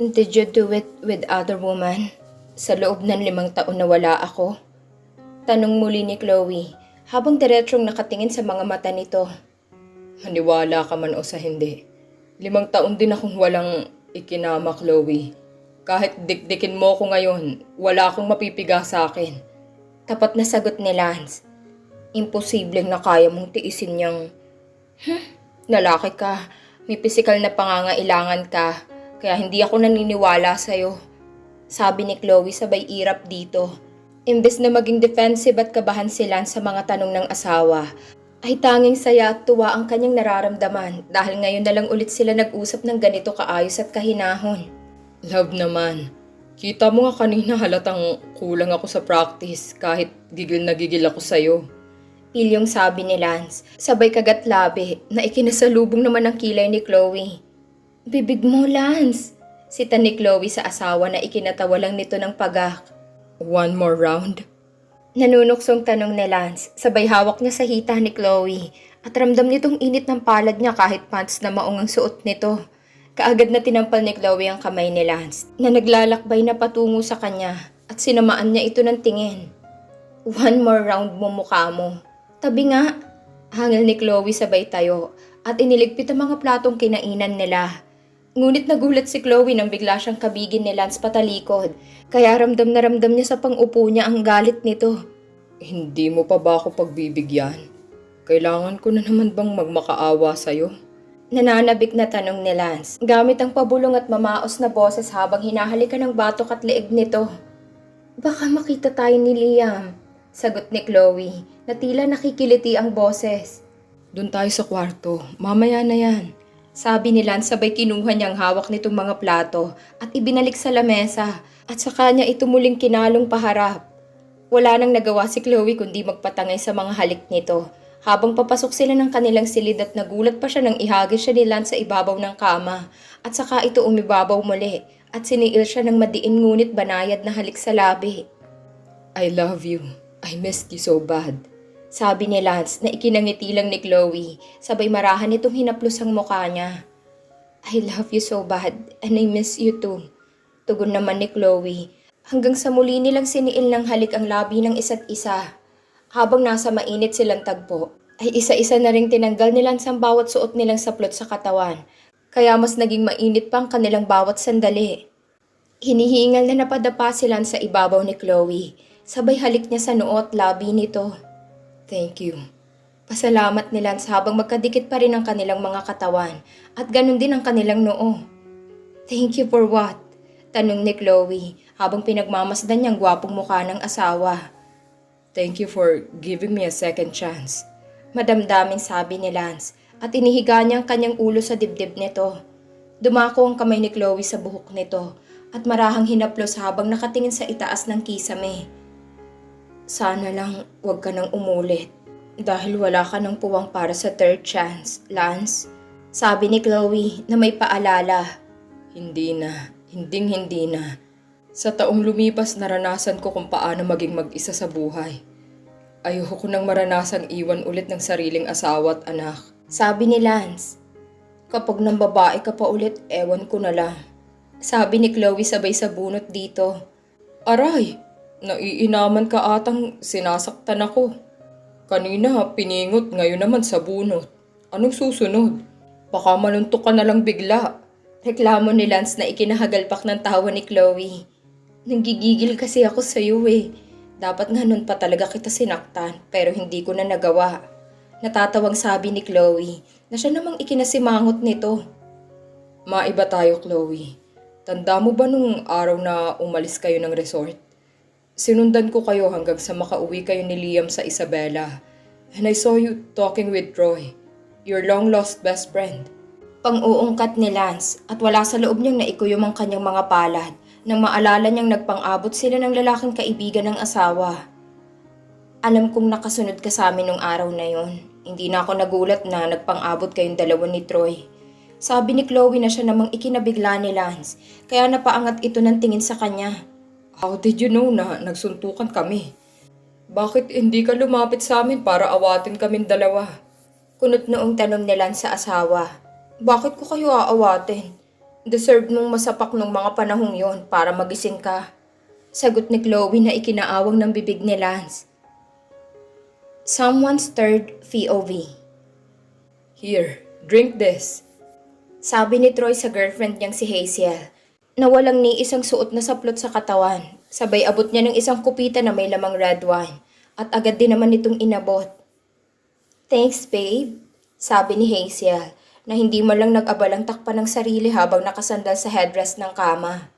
Did you do it with other woman? Sa loob ng limang taon na wala ako? Tanong muli ni Chloe habang diretsyong nakatingin sa mga mata nito. Haniwala ka man o sa hindi. Limang taon din akong walang ikinama, Chloe. Kahit dikdikin mo ko ngayon, wala akong mapipiga sa akin. Tapat na sagot ni Lance. Imposibleng na kaya mong tiisin niyang, Hmm, lalaki ka. May pisikal na pangangailangan ka. Kaya hindi ako naniniwala sa'yo. Sabi ni Chloe sabay irap dito. Imbes na maging defensive at kabahan si Lance sa mga tanong ng asawa, ay tanging saya at tuwa ang kanyang nararamdaman dahil ngayon na lang ulit sila nag-usap ng ganito kaayos at kahinahon. Love naman. Kita mo nga kanina halatang kulang ako sa practice kahit gigil na gigil ako sa'yo. Pilyong sabi ni Lance, sabay kagat labi na ikinasalubong naman ang kilay ni Chloe. Bibig mo, Lance! Sita ni Chloe sa asawa na ikinatawa lang nito ng pagak. One more round? Nanunuksong tanong ni Lance, sabay hawak niya sa hita ni Chloe at ramdam nitong init ng palad niya kahit pants na maong ang suot nito. Kaagad na tinampal ni Chloe ang kamay ni Lance na naglalakbay na patungo sa kanya at sinamaan niya ito ng tingin. One more round mo mukha mo. Tabi nga. Hangil ni Chloe sabay tayo at iniligpit ang mga platong kinainan nila. Ngunit nagulat si Chloe nang bigla siyang kabigin ni Lance patalikod. Kaya ramdam na ramdam niya sa pang-upo niya ang galit nito. Hindi mo pa ba ako pagbibigyan? Kailangan ko na naman bang magmakaawa sa'yo? Nananabik na tanong ni Lance, gamit ang pabulong at mamaos na boses habang hinahalikan ng batok at leeg nito. Baka makita tayo ni Liam, sagot ni Chloe, na tila nakikiliti ang boses. Doon tayo sa kwarto. Mamaya na yan. Sabi ni Lance sabay kinuha niyang hawak nitong mga plato at ibinalik sa lamesa at sa kanya ito muling kinalong paharap. Wala nang nagawa si Chloe kundi magpatangay sa mga halik nito. Habang papasok sila ng kanilang silid at nagulat pa siya nang ihagis siya ni Lance sa ibabaw ng kama at saka ito umibabaw muli at siniil siya ng madiin ngunit banayad na halik sa labi. I love you. I missed you so bad. Sabi ni Lance na ikinangiti lang ni Chloe, sabay marahan itong hinaplos ang mukha niya. I love you so bad and I miss you too. Tugon naman ni Chloe, hanggang sa muli nilang siniil ng halik ang labi ng isa't isa. Habang nasa mainit silang tagpo, ay isa-isa na ring tinanggal nilang ang bawat suot nilang saplot sa katawan, kaya mas naging mainit pa ang kanilang bawat sandali. Hinihingal na napadapa sila sa ibabaw ni Chloe, sabay halik niya sa noo at labi nito. Thank you. Pasalamat ni Lance habang magkadikit pa rin ang kanilang mga katawan at ganun din ang kanilang noo. Thank you for what? Tanong ni Chloe habang pinagmamasdan niyang gwapong mukha ng asawa. Thank you for giving me a second chance. Madamdaming sabi ni Lance at inihiga niya ang kanyang ulo sa dibdib nito. Dumako ang kamay ni Chloe sa buhok nito at marahang hinaplos habang nakatingin sa itaas ng kisame. Sana lang wag ka nang umulit dahil wala ka ng puwang para sa third chance, Lance. Sabi ni Chloe na may paalala. Hindi na. Hinding hindi na. Sa taong lumipas naranasan ko kung paano maging mag-isa sa buhay. Ayoko ko nang maranasang iwan ulit ng sariling asawa at anak. Sabi ni Lance. Kapag nang babae ka pa ulit, ewan ko na lang. Sabi ni Chloe sabay sa bunot dito. Aray! Naiinaman ka atang sinasaktan ako. Kanina piningot, ngayon naman sa bunot. Anong susunod? Baka manuntok ka na lang bigla. Reklamo ni Lance na ikinahagalpak ng tawa ni Chloe. Nanggigigil kasi ako sa iyo eh. Dapat nga nun pa talaga kita sinaktan pero hindi ko na nagawa. Natatawang sabi ni Chloe na siya namang ikinasimangot nito. Maiba tayo, Chloe. Tanda mo ba nung araw na umalis kayo ng resort? Sinundan ko kayo hanggang sa makauwi kayo ni Liam sa Isabela. And I saw you talking with Troy, your long-lost best friend. Pang-uungkat ni Lance at wala sa loob niyang naikuyom ang kanyang mga palad nang maalala niyang nagpang-abot sila ng lalaking kaibigan ng asawa. Alam kong nakasunod ka sa amin nung araw na yon. Hindi na ako nagulat na nagpang-abot kayong dalawa ni Troy. Sabi ni Chloe na siya namang ikinabigla ni Lance, kaya napaangat ito ng tingin sa kanya. How did you know na nagsuntukan kami? Bakit hindi ka lumapit sa amin para awatin kaming dalawa? Kunot noong tanong ni Lance sa asawa. Bakit ko kayo aawatin? Deserve mong masapak nung mga panahong yon para magising ka. Sagot ni Chloe na ikinaawang ng bibig ni Lance. Someone's third POV. Here, drink this. Sabi ni Troy sa girlfriend niyang si Hazel na walang ni isang suot na saplot sa katawan. Sabay abot niya ng isang kupita na may lamang red wine at agad din naman itong inabot. Thanks, babe. Sabi ni Hazel na hindi man lang nag-abalang takpan ng sarili habang nakasandal sa headrest ng kama.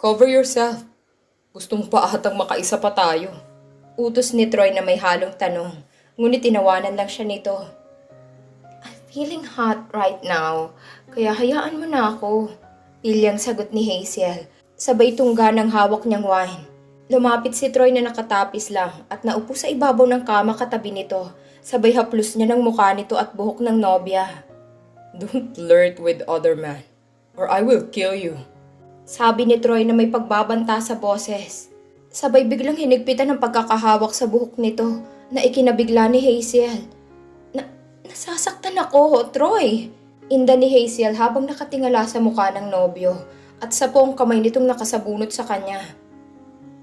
Cover yourself. Gustong pa atang makaisa pa tayo. Utos ni Troy na may halong tanong, ngunit tinawanan lang siya nito. I'm feeling hot right now, kaya hayaan mo na ako. Pilyang sagot ni Hazel, sabay tungga ng hawak niyang wine. Lumapit si Troy na nakatapis lang at naupo sa ibabaw ng kama katabi nito, sabay haplos niya ng mukha nito at buhok ng nobya. Don't flirt with other men, or I will kill you. Sabi ni Troy na may pagbabanta sa boses. Sabay biglang hinigpitan ng pagkakahawak sa buhok nito na ikinabigla ni Hazel. Na, nasasaktan ako, Troy! Inda ni Hazel habang nakatingala sa mukha ng nobyo at sa poong kamay nitong nakasabunot sa kanya.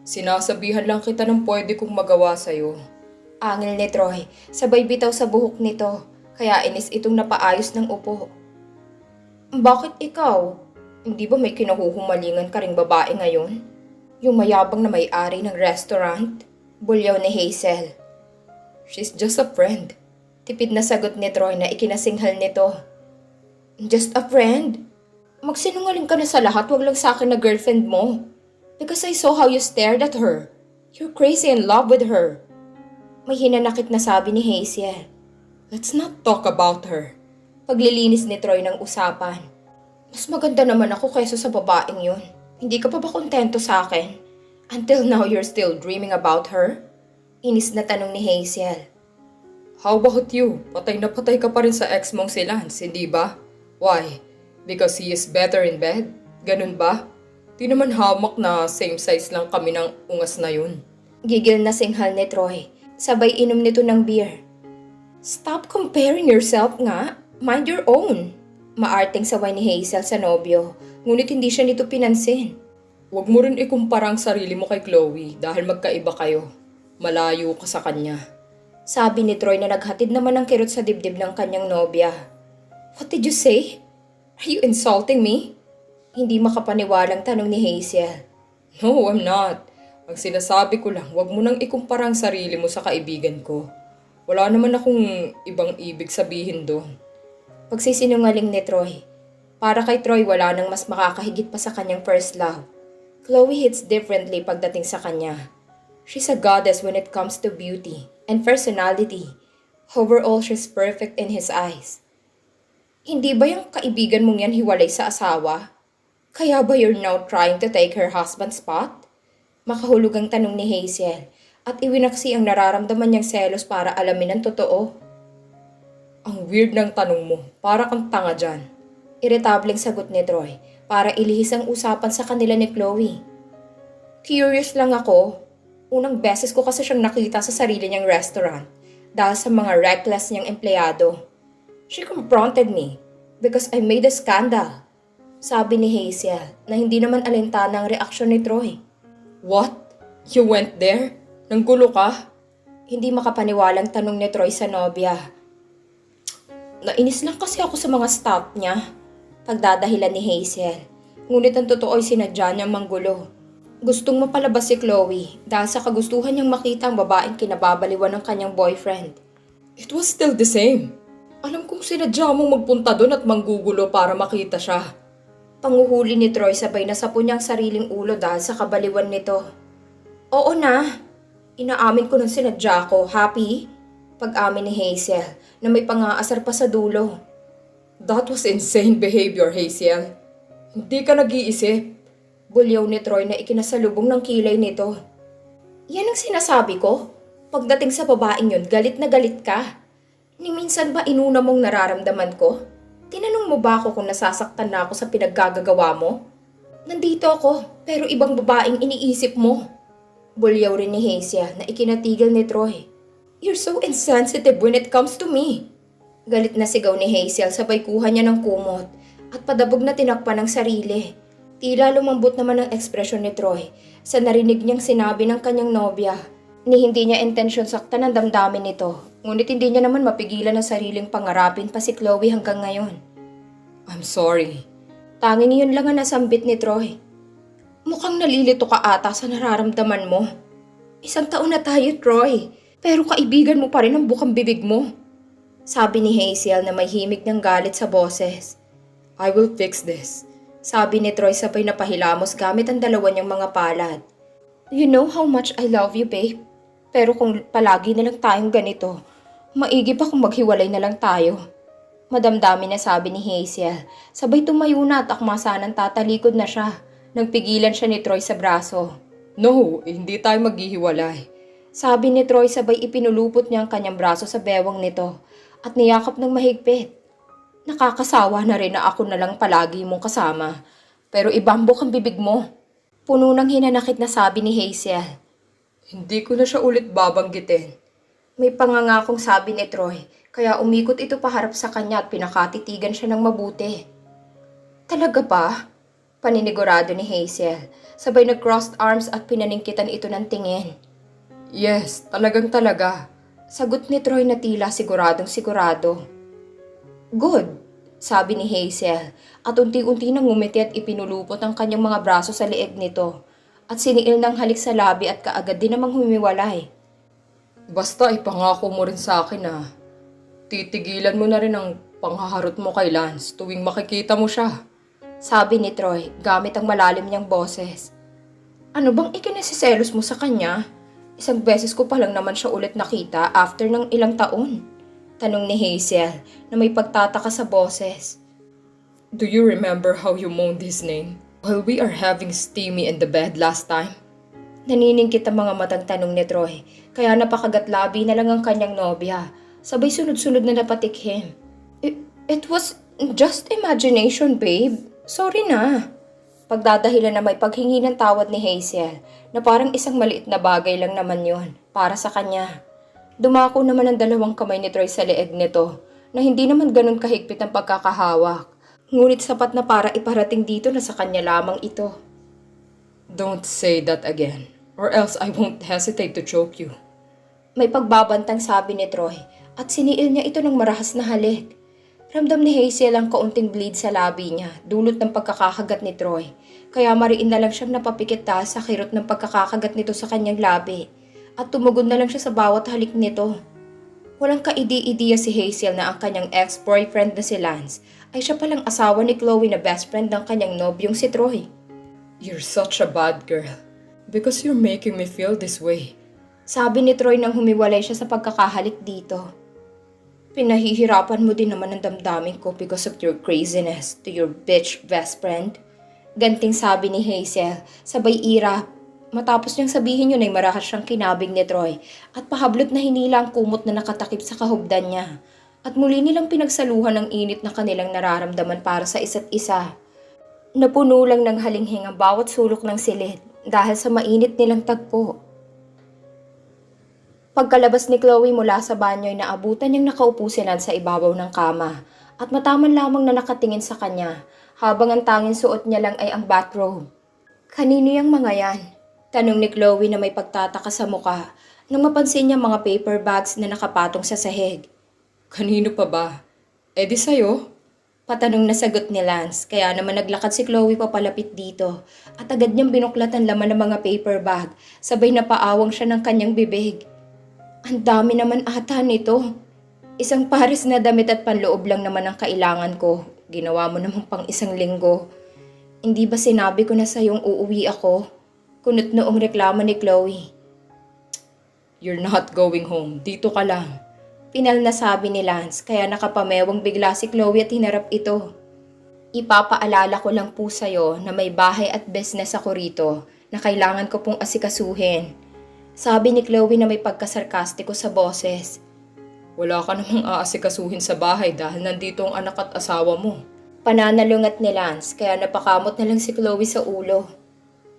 Sinasabihan lang kita ng pwede kong magawa sa'yo. Angil ni Troy, sabay bitaw sa buhok nito, kaya inis itong napaayos ng upo. Bakit ikaw? Hindi ba may kinahuhumalingan ka ring babae ngayon? Yung mayabang na may-ari ng restaurant? Bulyaw ni Hazel. She's just a friend. Tipid na sagot ni Troy na ikinasinghal nito. Just a friend? Magsinungaling ka na sa lahat, wag lang sa akin na girlfriend mo. Because I saw how you stared at her. You're crazy in love with her. May hinanakit na sabi ni Hazel. Let's not talk about her. Paglilinis ni Troy ng usapan. Mas maganda naman ako kaysa sa babaeng yun. Hindi ka pa ba kontento sa akin? Until now you're still dreaming about her? Inis na tanong ni Hazel. How about you? Patay na patay ka pa rin sa ex mong si Lance, hindi ba? Why? Because he is better in bed? Ganun ba? Di naman hamak na same size lang kami ng ungas na yun. Gigil na singhal ni Troy. Sabay inom nito ng beer. Stop comparing yourself nga. Mind your own. Maarting saway ni Hazel sa nobyo, ngunit hindi siya nito pinansin. Huwag mo rin ikumpara ang sarili mo kay Chloe dahil magkaiba kayo. Malayo ka sa kanya. Sabi ni Troy na naghatid naman ng kirot sa dibdib ng kanyang nobya. What did you say? Are you insulting me? Hindi makapaniwalang tanong ni Hazel. No, I'm not. Ang sinasabi ko lang, huwag mo nang ikumpara ang sarili mo sa kaibigan ko. Wala naman akong ibang ibig sabihin doon. Pagsisinungaling ni Troy. Para kay Troy wala nang mas makakahigit pa sa kanyang first love. Chloe hits differently pagdating sa kanya. She's a goddess when it comes to beauty and personality. Overall, she's perfect in his eyes. Hindi ba yung kaibigan mong yan hiwalay sa asawa? Kaya ba you're now trying to take her husband's spot? Makahulugang tanong ni Hazel at iwinaksi ang nararamdaman niyang selos para alamin ang totoo. Ang weird ng tanong mo. Para kang tanga dyan. Irritableng sagot ni Troy para ilihis ang usapan sa kanila ni Chloe. Curious lang ako. Unang beses ko kasi siyang nakita sa sarili niyang restaurant dahil sa mga reckless niyang empleyado. She confronted me because I made a scandal. Sabi ni Hazel na hindi naman alintana ang reaksyon ni Troy. What? You went there? Nanggulo ka? Hindi makapaniwalang tanong ni Troy sa nobya. Nainis lang kasi ako sa mga staff niya. Pagdadahilan ni Hazel. Ngunit ang totoo ay sinadya niyang manggulo. Gustong mapalabas si Chloe dahil sa kagustuhan niyang makita ang babaeng kinababaliwan ng kanyang boyfriend. It was still the same. Sinadya mong magpunta doon at manggugulo para makita siya. Panguhuli ni Troy sabay na sapo niyang sariling ulo dahil sa kabaliwan nito. Oo na. Inaamin ko nung sinadya ko. Happy? Pag-amin ni Hazel na may pangaasar pa sa dulo. That was insane behavior, Hazel. Hindi ka nag-iisip. Bulyaw ni Troy na ikinasalubong ng kilay nito. Yan ang sinasabi ko. Pagdating sa babaeng yun, galit na galit ka. Ni minsan ba inuna mong nararamdaman ko? Tinanong mo ba ako kung nasasaktan na ako sa pinaggagawa mo? Nandito ako, pero ibang babaeng iniisip mo. Bulyaw rin ni Hazel na ikinatigil ni Troy. You're so insensitive when it comes to me. Galit na sigaw ni Hazel sabay kuha niya ng kumot at padabog na tinakpan ng sarili. Tila lumambot naman ang ekspresyon ni Troy sa narinig niyang sinabi ng kanyang nobya ni hindi niya intensyon saktan ang damdamin nito. Ngunit hindi niya naman mapigilan ang sariling pangarapin pa si Chloe hanggang ngayon. I'm sorry. Tanging iyon lang ang nasambit ni Troy. Mukhang nalilito ka ata sa nararamdaman mo. Isang taon na tayo, Troy. Pero kaibigan mo pa rin ang bukang bibig mo. Sabi ni Hazel na may himig ng galit sa boses. I will fix this. Sabi ni Troy sabay na pahilamos gamit ang dalawa niyang mga palad. You know how much I love you, babe. Pero kung palagi na lang tayong ganito, maigi pa kung maghiwalay na lang tayo. Madamdami na sabi ni Hazel. Sabay tumayo na at akmasanang tatalikod na siya. Nagpigilan siya ni Troy sa braso. No, hindi tayo maghihiwalay. Sabi ni Troy sabay ipinulupot niya ang kanyang braso sa bewang nito at niyakap ng mahigpit. Nakakasawa na rin na ako na lang palagi mong kasama. Pero ibambok ang bibig mo. Puno ng hinanakit na sabi ni Hazel. Hindi ko na siya ulit babanggitin. May pangangakong sabi ni Troy, kaya umikot ito paharap sa kanya at pinakatitigan siya ng mabuti. Talaga ba? Paninigurado ni Hazel. Sabay nag-crossed arms at pinaningkitan ito ng tingin. Yes, talagang talaga. Sagot ni Troy na tila siguradong sigurado. Good, sabi ni Hazel at unti-unti nang ngumiti at ipinulupot ang kanyang mga braso sa leeg nito at siniil ng halik sa labi at kaagad din namang humiwalay. Basta ipangako mo rin sa akin na titigilan mo na rin ang panghaharot mo kay Lance tuwing makikita mo siya. Sabi ni Troy gamit ang malalim niyang boses. Ano bang ikinasiselos mo sa kanya? Isang beses ko pa lang naman siya ulit nakita after ng ilang taon. Tanong ni Hazel na may pagtataka sa boses. Do you remember how you moaned his name while we are having steamy in the bed last time? Naniningkit ang mga matang tanong ni Troy, kaya napakagatlabi na lang ang kanyang nobya. Sabay sunod-sunod na napatikhim. It, it was just imagination, babe. Sorry na. Pagdadahilan na may paghingi ng tawad ni Hazel na parang isang maliit na bagay lang naman yon para sa kanya. Dumako naman ang dalawang kamay ni Troy sa leeg nito na hindi naman ganun kahigpit ang pagkakahawak. Ngunit sapat na para iparating dito na sa kanya lamang ito. Don't say that again, or else I won't hesitate to choke you. May pagbabantang sabi ni Troy at siniil niya ito ng marahas na halik. Ramdam ni Hazel ang kaunting bleed sa labi niya, dulot ng pagkakakagat ni Troy. Kaya mariin na lang siyang napapikit dahil sa kirot ng pagkakakagat nito sa kanyang labi. At tumugon na lang siya sa bawat halik nito. Walang kaidi-idiya si Hazel na ang kanyang ex-boyfriend na si Lance ay siya palang asawa ni Chloe na best friend ng kanyang nobyong si Troy. You're such a bad girl. Because you're making me feel this way. Sabi ni Troy nang humiwalay siya sa pagkakahalik dito. Pinahihirapan mo din naman ang damdamin ko because of your craziness to your bitch best friend. Ganting sabi ni Hazel, sabay ira. Matapos niyang sabihin yun ay marahas siyang kinabing ni Troy at pahablot na hinila ang kumot na nakatakip sa kahubdan niya. At muli nilang pinagsaluhan ng init na kanilang nararamdaman para sa isa't isa. Napuno lang ng halinghing ang bawat sulok ng silid dahil sa mainit nilang tagpo. Pagkalabas ni Chloe mula sa banyo ay naabutan niyang nakaupo si Lance sa ibabaw ng kama at mataman lamang na nakatingin sa kanya habang ang tanging suot niya lang ay ang bathrobe. Kanino yung mga yan? Tanong ni Chloe na may pagtataka sa muka nang mapansin niya mga paper bags na nakapatong sa sahig. Kanino pa ba? Eh di sa'yo? Patanong na sagot ni Lance, kaya naman naglakad si Chloe papalapit dito at agad niyang binuklat ang laman ng mga paper bag, sabay na paawang siya ng kanyang bibig. Ang dami naman ata nito. Isang pares na damit at panloob lang naman ang kailangan ko. Ginawa mo naman pang isang linggo. Hindi ba sinabi ko na sa'yong uuwi ako? Kunot noong reklamo ni Chloe. You're not going home. Dito ka lang. Pinal na sabi ni Lance kaya nakapamewang bigla si Chloe at hinarap ito. Ipapaalala ko lang po sa'yo na may bahay at business ako rito na kailangan ko pong asikasuhin. Sabi ni Chloe na may pagkasarkastiko sa boses. Wala ka namang aasikasuhin sa bahay dahil nandito ang anak at asawa mo. Pananalungat ni Lance kaya napakamot na lang si Chloe sa ulo.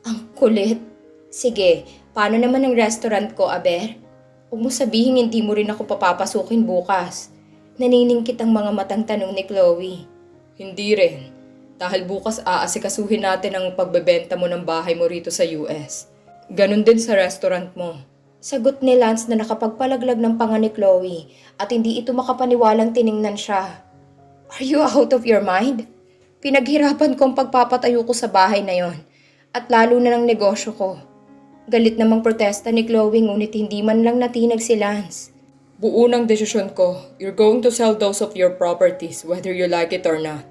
Ang kulit. Sige, paano naman ang restaurant ko, Aber? Huwag mo sabihin hindi mo rin ako papapasukin bukas. Naniningkit ang mga matang tanong ni Chloe. Hindi rin. Dahil bukas aasikasuhin natin ang pagbebenta mo ng bahay mo rito sa US. Ganon din sa restaurant mo. Sagot ni Lance na nakapagpalaglag ng panga ni Chloe at hindi ito makapaniwalang tiningnan siya. Are you out of your mind? Pinaghirapan ko ang pagpapatayo ko sa bahay na yon at lalo na ng negosyo ko. Galit namang protesta ni Chloe ngunit hindi man lang natinag si Lance. Buo ng desisyon ko, you're going to sell those of your properties whether you like it or not.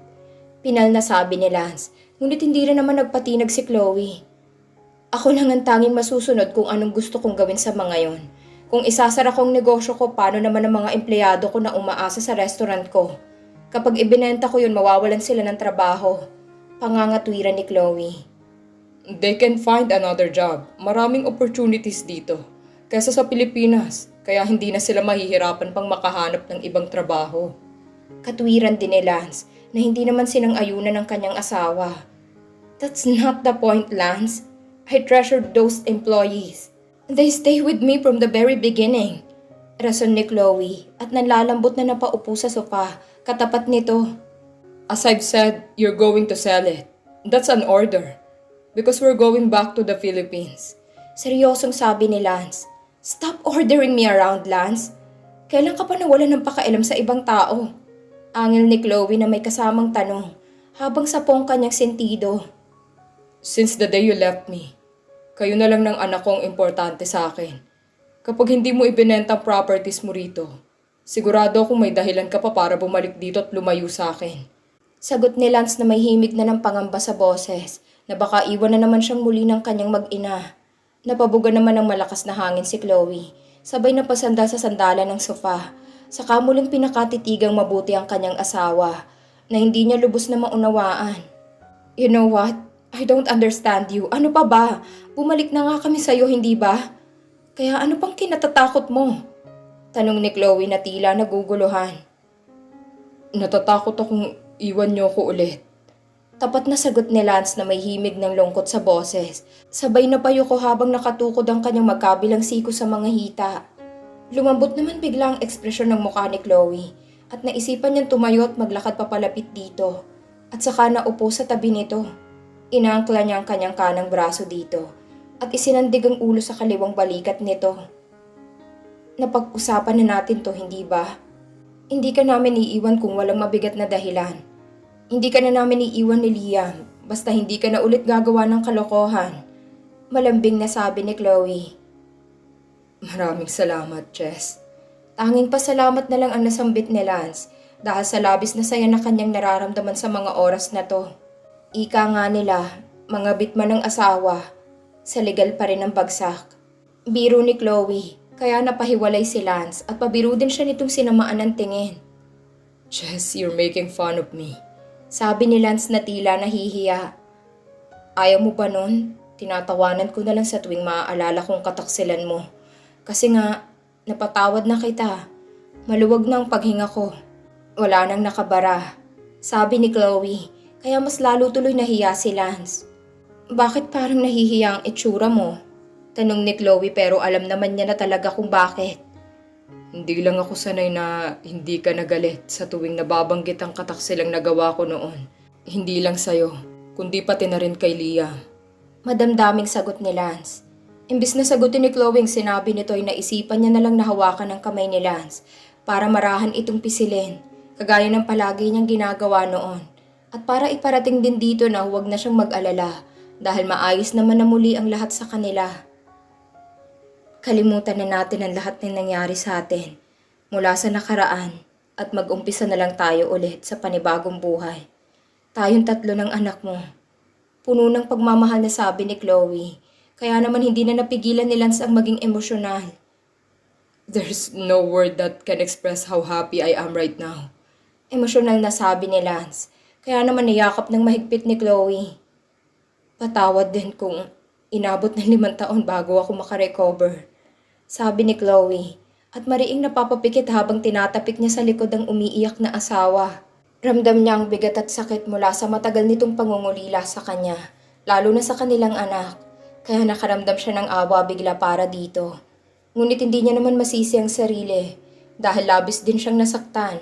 Pinal na sabi ni Lance, ngunit hindi rin naman nagpatinag si Chloe. Ako lang ang tanging masusunod kung anong gusto kong gawin sa mga yon. Kung isasara kong negosyo ko, paano naman ang mga empleyado ko na umaasa sa restaurant ko? Kapag ibinenta ko yun, mawawalan sila ng trabaho. Pangangatwiran ni Chloe. They can find another job. Maraming opportunities dito. Kaysa sa Pilipinas, kaya hindi na sila mahihirapan pang makahanap ng ibang trabaho. Katwiran din ni Lance na hindi naman sinang ayunan ng kanyang asawa. That's not the point, Lance. I treasured those employees. They stay with me from the very beginning. Rason ni Chloe at nalalambot na napaupo sa sofa katapat nito. As I've said, you're going to sell it. That's an order. Because we're going back to the Philippines. Seryosong sabi ni Lance. Stop ordering me around, Lance. Kailan ka pa nawala ng pakailam sa ibang tao? Angil ni Chloe na may kasamang tanong habang sapong kanyang sentido. Since the day you left me, kayo na lang ng anak kong importante sa akin. Kapag hindi mo ibinenta ang properties mo rito, sigurado akong may dahilan ka pa para bumalik dito at lumayo sa akin. Sagot ni Lance na may himig na ng pangamba sa boses na baka iwan na naman siyang muli ng kanyang mag-ina. Napabuga naman ng malakas na hangin si Chloe, sabay na pasanda sa sandalan ng sofa. Saka muling pinakatitigang mabuti ang kanyang asawa na hindi niya lubos na maunawaan. You know what? I don't understand you. Ano pa ba? Bumalik na nga kami sa'yo, hindi ba? Kaya ano pang kinatatakot mo? Tanong ni Chloe na tila naguguluhan. Natatakot akong iwan niyo ko ulit. Tapat na sagot ni Lance na may himig ng lungkot sa boses. Sabay na payo ko habang nakatukod ang kanyang magkabilang siko sa mga hita. Lumambot naman bigla ang ekspresyon ng mukha ni Chloe at naisipan niyang tumayo at maglakad papalapit dito. At saka naupo sa tabi nito. Inaangkla niya ang kanyang kanang braso dito at isinandig ang ulo sa kaliwang balikat nito. Napag-usapan na natin to, hindi ba? Hindi ka namin iiwan kung walang mabigat na dahilan. Hindi ka na namin iiwan ni Liam, basta hindi ka na ulit gagawa ng kalokohan. Malambing na sabi ni Chloe. Maraming salamat, Jess. Tanging pasalamat na lang ang nasambit ni Lance dahil sa labis na saya na kanyang nararamdaman sa mga oras na to. Ika nga nila, mga bitman ng asawa, sa legal pa rin ang bagsak. Biro ni Chloe, kaya napahiwalay si Lance at pabiro din siya nitong sinamaan ng tingin. Jess, you're making fun of me. Sabi ni Lance na tila nahihiya. Ayaw mo ba nun? Tinatawanan ko na lang sa tuwing maaalala kong kataksilan mo. Kasi nga, napatawad na kita. Maluwag na ang paghinga ko. Wala nang nakabara. Sabi ni Chloe, kaya mas lalo tuloy nahiya si Lance. Bakit parang nahihiya ang itsura mo? Tanong ni Chloe pero alam naman niya na talaga kung bakit. Hindi lang ako sanay na hindi ka nagalit sa tuwing nababanggit ang kataksilang nagawa ko noon. Hindi lang sa'yo, kundi pati na rin kay Liam. Madamdaming sagot ni Lance. Imbis na sagutin ni Chloe ang sinabi nito ay naisipan niya na lang nahawakan ng kamay ni Lance para marahan itong pisilin, kagaya ng palagi niyang ginagawa noon. At para iparating din dito na huwag na siyang mag-alala dahil maayos naman na muli ang lahat sa kanila. Kalimutan na natin ang lahat ng nangyari sa atin mula sa nakaraan at mag-umpisa na lang tayo ulit sa panibagong buhay. Tayong tatlo ng anak mo. Puno ng pagmamahal na sabi ni Chloe, kaya naman hindi na napigilan ni Lance ang maging emosyonal. There's no word that can express how happy I am right now. Emosyonal na sabi ni Lance, kaya naman niyakap ng mahigpit ni Chloe. Patawad din kung inabot ng limang taon bago ako makarecover. Sabi ni Chloe, at mariing napapapikit habang tinatapik niya sa likod ang umiiyak na asawa. Ramdam niya ang bigat at sakit mula sa matagal nitong pangungulila sa kanya, lalo na sa kanilang anak, kaya nakaramdam siya ng awa bigla para dito. Ngunit hindi niya naman masisi ang sarili dahil labis din siyang nasaktan.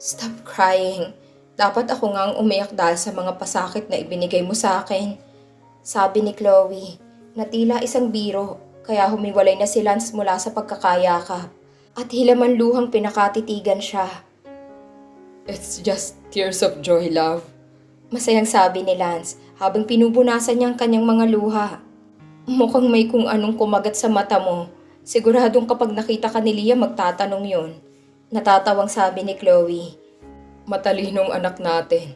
Stop crying. Dapat ako nga ang umiyak dahil sa mga pasakit na ibinigay mo sa akin. Sabi ni Chloe, na tila isang biro, kaya humiwalay na si Lance mula sa pagkakayakap. At hilaman luhang pinakatitigan siya. It's just tears of joy, love. Masayang sabi ni Lance habang pinupunasan niya ang kanyang mga luha. Mukhang may kung anong kumagat sa mata mo. Siguradong kapag nakita ka ni Leah magtatanong yon. Natatawang sabi ni Chloe. Matalinong anak natin.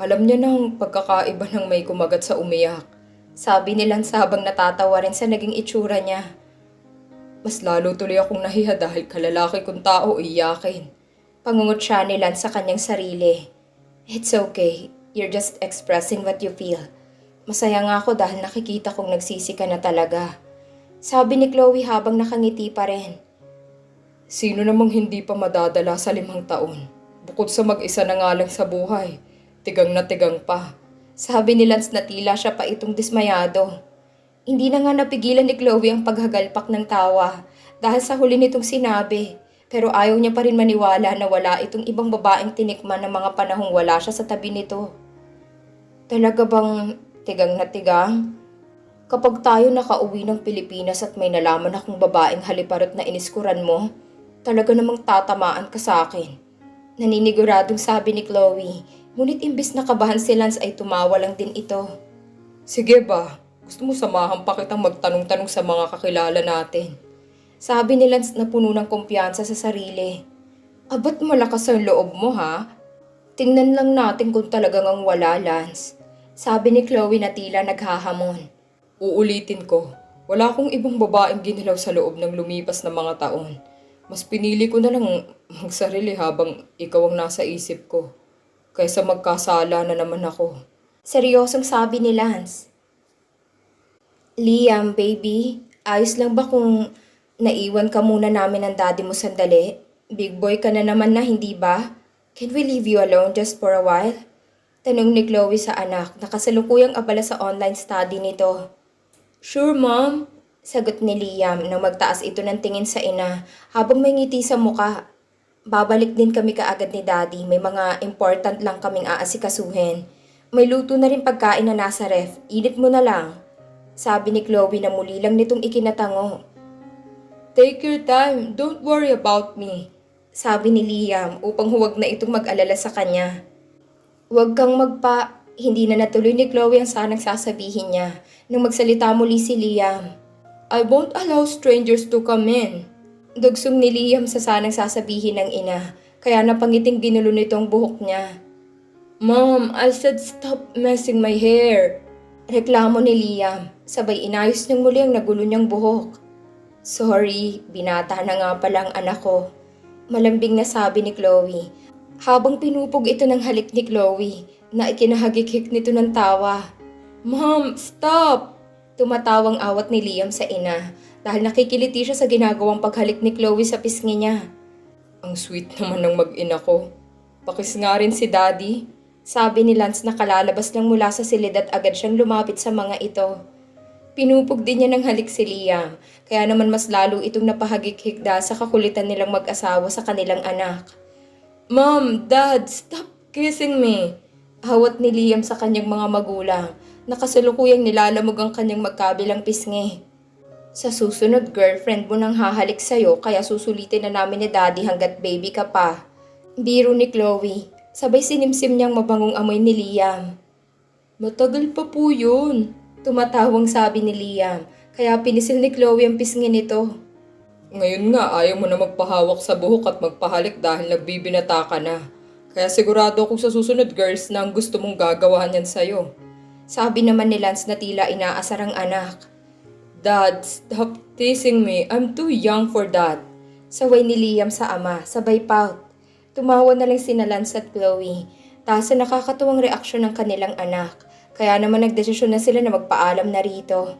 Alam niya ng pagkakaiba ng may kumagat sa umiyak. Sabi ni Lance habang natatawa rin sa naging itsura niya. Mas lalo tuloy akong nahiya dahil kalalaki kong tao iyakin. Pangungot siya ni Lance sa kanyang sarili. It's okay. You're just expressing what you feel. Masaya nga ako dahil nakikita kong nagsisi ka na talaga. Sabi ni Chloe habang nakangiti pa rin. Sino namang hindi pa madadala sa limang taon? Bukod sa mag-isa na nga lang sa buhay. Tigang na tigang pa. Sabi ni Lance na tila siya pa itong dismayado. Hindi na nga napigilan ni Chloe ang paghagalpak ng tawa dahil sa huli nitong sinabi. Pero ayaw niya pa rin maniwala na wala itong ibang babaeng tinikman ng mga panahong wala siya sa tabi nito. Talaga bang tigang na tigang? Kapag tayo nakauwi ng Pilipinas at may nalaman akong babaeng haliparot na iniskuran mo, talaga namang tatamaan ka sa akin. Naniniguradong sabi ni Chloe, ngunit imbis na kabahan si Lance ay tumawa lang din ito. Sige ba? Gusto mo samahan pa kitang magtanong-tanong sa mga kakilala natin? Sabi ni Lance na puno ng kumpiyansa sa sarili. Abat malakas ang loob mo ha? Tingnan lang natin kung talagang ang wala, Lance. Sabi ni Chloe na tila naghahamon. Uulitin ko, wala akong ibang babaeng ginalaw sa loob ng lumipas na mga taon. Mas pinili ko na lang magsarili habang ikaw ang nasa isip ko. Kaysa magkasala na naman ako. Seryosong sabi ni Lance. Liam, baby, ayos lang ba kung naiwan ka muna namin ng daddy mo sandali? Big boy ka na naman na, hindi ba? Can we leave you alone just for a while? Tanong ni Chloe sa anak na kasalukuyang abala sa online study nito. Sure, mom. Sagot ni Liam nang magtaas ito ng tingin sa ina habang may ngiti sa muka. Babalik din kami kaagad ni daddy. May mga important lang kaming aasikasuhin. May luto na rin pagkain na nasa ref. Init mo na lang. Sabi ni Chloe na muli lang nitong ikinatango. Take your time, don't worry about me. Sabi ni Liam upang huwag na itong mag-alala sa kanya. Huwag kang magpa... Hindi na natuloy ni Chloe ang sanang sasabihin niya nang magsalita muli si Liam. I won't allow strangers to come in. Dugsong ni Liam sa sanang sasabihin ng ina, kaya napangiting ginulo nitong buhok niya. Mom, I said stop messing my hair. Reklamo ni Liam, sabay inayos niyang muli ang nagulo niyang buhok. Sorry, binata na nga pala ang anak ko. Malambing na sabi ni Chloe. Habang pinupog ito ng halik ni Chloe, na ikinahagikik nito ng tawa. Mom, stop! Tumatawang awat ni Liam sa ina dahil nakikiliti siya sa ginagawang paghalik ni Chloe sa pisngi niya. Ang sweet naman ng mag-ina ko. Pakis nga rin si daddy. Sabi ni Lance na kalalabas lang mula sa silid at agad siyang lumapit sa mga ito. Pinupog din niya ng halik si Liam, kaya naman mas lalo itong napahagik dahil sa kakulitan nilang mag-asawa sa kanilang anak. Mom, Dad, stop kissing me. Hawat ni Liam sa kanyang mga magulang, nakasalukuyang nilalamog ang kanyang magkabilang pisngi. Sa susunod, girlfriend mo nang hahalik sa'yo kaya susulitin na namin ni daddy hanggat baby ka pa. Biro ni Chloe, sabay sinimsim niyang mabangong amoy ni Liam. Matagal pa po yun. Tumatawang sabi ni Liam, kaya pinisil ni Chloe ang pisngi nito. Ngayon nga, ayaw mo na magpahawak sa buhok at magpahalik dahil nagbibinata ka na. Kaya sigurado akong sa susunod girls na ang gusto mong gagawahan yan sa'yo. Sabi naman ni Lance na tila inaasar ang anak. Dad, stop teasing me. I'm too young for that. Saway ni Liam sa ama, sabay pout. Tumawa na lang sina Lance at Chloe. Taas sa nakakatuwang reaksyon ng kanilang anak. Kaya naman nagdesisyon na sila na magpaalam na rito.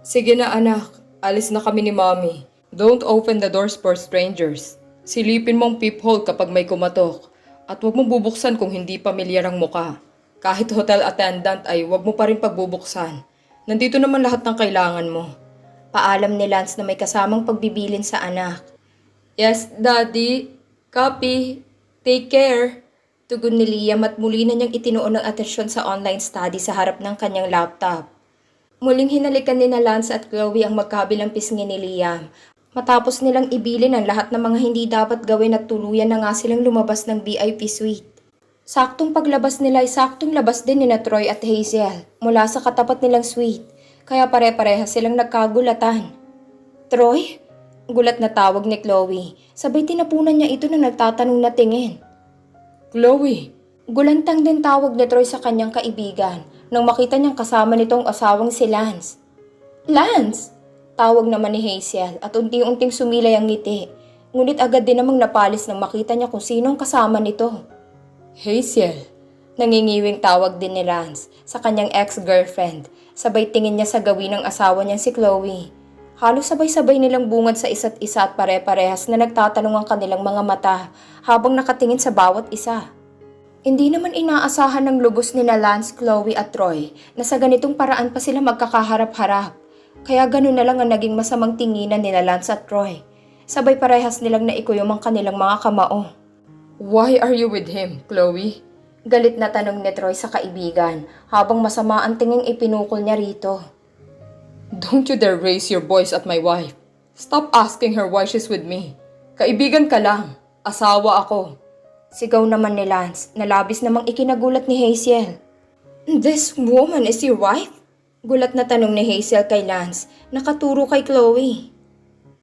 Sige na anak, alis na kami ni mommy. Don't open the doors for strangers. Silipin mong peephole kapag may kumatok. At huwag mong bubuksan kung hindi pamilyar ang muka. Kahit hotel attendant ay huwag mo pa rin pagbubuksan. Nandito naman lahat ng kailangan mo. Paalam ni Lance na may kasamang pagbibilin sa anak. Yes, Daddy. Copy. Take care. Tugon ni Liam at muli na niyang itinuon ng atensyon sa online study sa harap ng kanyang laptop. Muling hinalikan ni na Lance at Chloe ang magkabilang pisngi ni Liam. Matapos nilang ibilin ang lahat ng mga hindi dapat gawin at tuluyan na nga silang lumabas ng VIP suite. Saktong paglabas nila ay saktong labas din ni na Troy at Hazel mula sa katapat nilang suite. Kaya pare-pareha silang nagkagulatan. Troy? Gulat na tawag ni Chloe. Sabay tinapunan niya ito na nagtatanong na tingin. Chloe, Gulantang din tawag ni Troy sa kanyang kaibigan nang makita niyang kasama nitong asawang si Lance. Lance! Tawag naman ni Hazel at unti-unting sumilay ang ngiti. Ngunit agad din namang napalis nang makita niya kung sino ang kasama nito. Hazel, Nangingiwing tawag din ni Lance sa kanyang ex-girlfriend. Sabay tingin niya sa gawin ng asawa niya si Chloe. Halos sabay-sabay nilang bungad sa isa't isa at pare-parehas na nagtatanong ang kanilang mga mata habang nakatingin sa bawat isa. Hindi naman inaasahan ng lubos ni Lance, Chloe at Troy na sa ganitong paraan pa sila magkakaharap-harap. Kaya ganun na lang ang naging masamang tinginan ni Lance at Troy. Sabay parehas nilang naikuyom ang kanilang mga kamao. Why are you with him, Chloe? Galit na tanong ni Troy sa kaibigan habang masama ang tinging ipinukol niya rito. Don't you dare raise your voice at my wife. Stop asking her why she's with me. Kaibigan ka lang. Asawa ako. Sigaw naman ni Lance na labis namang ikinagulat ni Hazel. This woman is your wife? Gulat na tanong ni Hazel kay Lance, nakaturo kay Chloe.